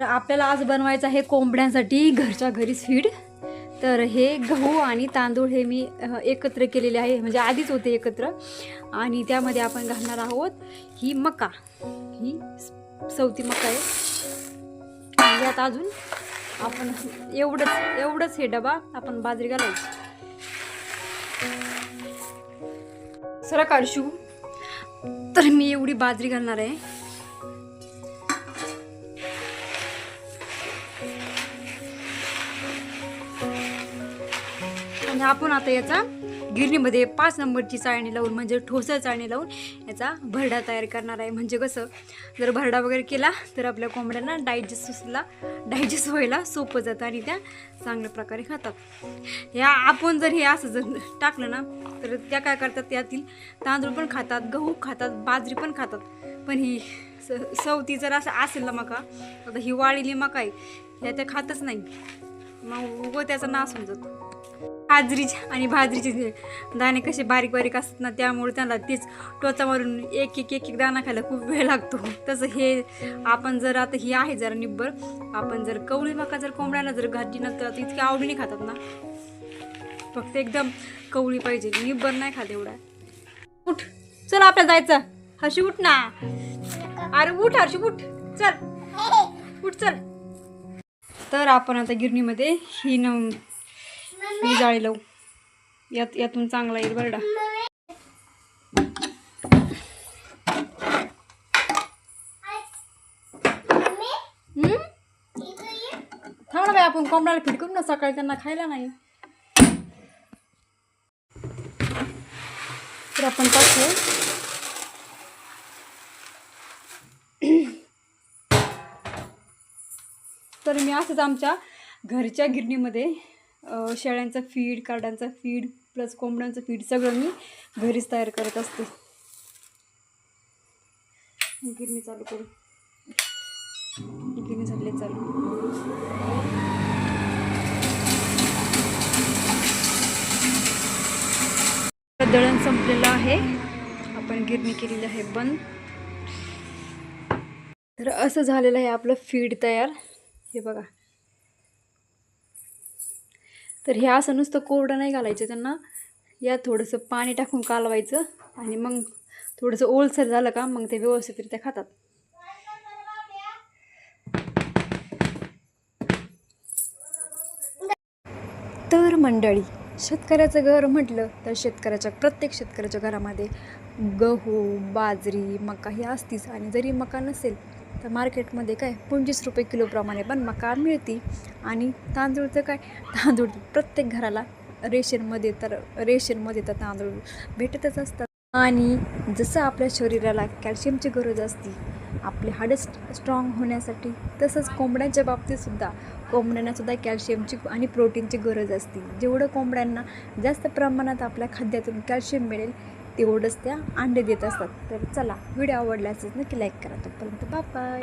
तर आपल्याला आज बनवायचं आहे कोंबड्यांसाठी घरच्या घरीच फीड तर हे गहू आणि तांदूळ हे मी एकत्र केलेले आहे. म्हणजे आधीच होते एकत्र. आणि त्यामध्ये आपण घालणार आहोत ही मका. ही सवती मका आहे. यात अजून आपण एवढंच एवढंच हे डबा आपण बाजरी घालायची. सरा काढशू तर मी एवढी बाजरी घालणार आहे. आणि आपण आता याचा गिरणीमध्ये पाच नंबरची चाळणी लावून म्हणजे ठोसर चाळणी लावून याचा भरडा तयार करणार आहे. म्हणजे कसं जर भरडा वगैरे केला तर आपल्या कोंबड्यांना डायजेस्टला डायजेस्ट व्हायला सोपं जातं आणि त्या चांगल्या प्रकारे खातात. या आपण जर हे असं जर टाकलं ना तर त्या काय करतात यातील तांदूळ पण खातात गहू खातात बाजरी पण खातात. पण ही स सवती जर असं असेल ना मका आता ही वाळलेली मका आहे ह्या त्या खातच नाही. मग उगं त्याचा नाश होऊन जातो. बाजरीचे आणि बाजरीचे दाणे कसे बारीक बारीक असतात ना त्यामुळे त्यांना तेच टोचा मारून एक एक एक एक दाणा खायला खूप वेळ लागतो. तसं हे आपण जर आता ही आहे जरा निब्बर आपण जर कवळी मका जर कोंबड्याला जर घातली ना तर इतक्या आवडीने खातात ना. फक्त एकदम कवळी पाहिजे निब्बर नाही खात एवढा. उठ चल आपल्याला जायचं. हर्षी उठ ना. अरे उठ हर्षी उठ. चल. उठ चल. तर आपण आता गिरणीमध्ये ही न मी जाळी लावू यात यातून चांगला येईल बरडा हम्म? थांब ना बाई आपण कोंबड्याला फिट करू ना सकाळी त्यांना खायला नाही. तर आपण टाकू. तर मी असंच आमच्या घरच्या गिरणीमध्ये शेळ्यांचं फीड कार्डांचं फीड प्लस कोंबड्यांचं फीड सगळं मी घरीच तयार करत असते. गिरणी चालू करू. गिरणी झाले चालू. दळण संपलेलं आहे. आपण गिरणी केलेली आहे बंद. तर असं झालेलं आहे आपलं फीड तयार. हे बघा. तर हे असं नुसतं कोरडं नाही घालायचं त्यांना. या थोडंसं पाणी टाकून कालवायचं आणि मग थोडंसं ओलसर झालं का मग ते व्यवस्थितरित्या खातात. तर मंडळी शेतकऱ्याचं घर म्हटलं तर शेतकऱ्याच्या प्रत्येक शेतकऱ्याच्या घरामध्ये गहू बाजरी मका हे असतीच आणि जरी मका नसेल तर मार्केटमध्ये काय पंचवीस रुपये किलोप्रमाणे पण मका मिळते. आणि तांदूळचं काय तांदूळ प्रत्येक घराला रेशनमध्ये तर रेशनमध्ये तर तांदूळ भेटतच असतात. आणि जसं आपल्या शरीराला कॅल्शियमची गरज असते आपले हाडं स्ट्रॉंग होण्यासाठी तसंच कोंबड्यांच्या बाबतीतसुद्धा कोंबड्यांनासुद्धा कॅल्शियमची आणि प्रोटीनची गरज असते. जेवढं कोंबड्यांना जास्त प्रमाणात आपल्या खाद्यातून कॅल्शियम मिळेल तेवढंच त्या अंडे देत असतात. तर चला व्हिडिओ आवडला असेल नक्की लाईक करा. तोपर्यंत बाय